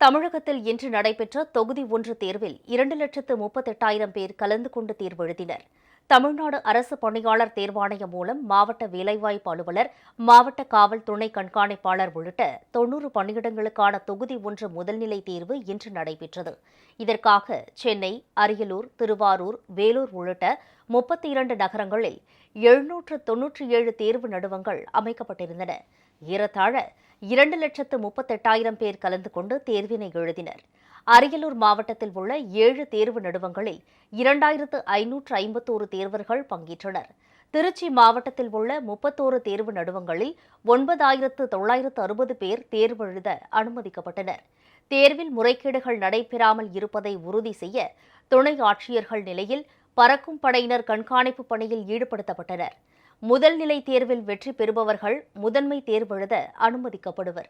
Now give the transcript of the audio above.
தமிழகத்தில் இன்று நடைபெற்ற தொகுதி ஒன்று தேர்வில் இரண்டு லட்சத்து முப்பத்தெட்டாயிரம் பேர் கலந்து கொண்டு தேர்வு எழுதினர். தமிழ்நாடு அரசு பணியாளர் தேர்வாணையம் மூலம் மாவட்ட வேலைவாய்ப்பு அலுவலர் மாவட்ட காவல் துணை கண்காணிப்பாளர் உள்ளிட்ட தொன்னூறு பணியிடங்களுக்கான தொகுதி ஒன்று முதல்நிலை தேர்வு இன்று நடைபெற்றது. இதற்காக சென்னை அரியலூர் திருவாரூர் வேலூர் உள்ளிட்ட முப்பத்தி இரண்டு நகரங்களில் எழுநூற்று தொன்னூற்றி ஏழு தேர்வு நடுவங்கள் அமைக்கப்பட்டிருந்தன. ஏறத்தாழ இரண்டு லட்சத்து முப்பத்தெட்டாயிரம் பேர் கலந்து கொண்டு தேர்வினை எழுதினர். அரியலூர் மாவட்டத்தில் உள்ள ஏழு தேர்வு நடுவங்களில் இரண்டாயிரத்து ஐநூற்று ஐம்பத்தோரு தேர்வர்கள் பங்கேற்றனர். திருச்சி மாவட்டத்தில் உள்ள முப்பத்தோரு தேர்வு நடுவங்களில் ஒன்பதாயிரத்து தொள்ளாயிரத்து அறுபது பேர் தேர்வு எழுத அனுமதிக்கப்பட்டனர். தேர்வில் முறைகேடுகள் நடைபெறாமல் இருப்பதை உறுதி செய்ய துணை ஆட்சியர்கள் நிலையில் பறக்கும் படையினர் கண்காணிப்பு பணியில் ஈடுபடுத்தப்பட்டனர். முதல்நிலை தேர்வில் வெற்றி பெறுபவர்கள் முதன்மை தேர்வெழுத அனுமதிக்கப்படுவர்.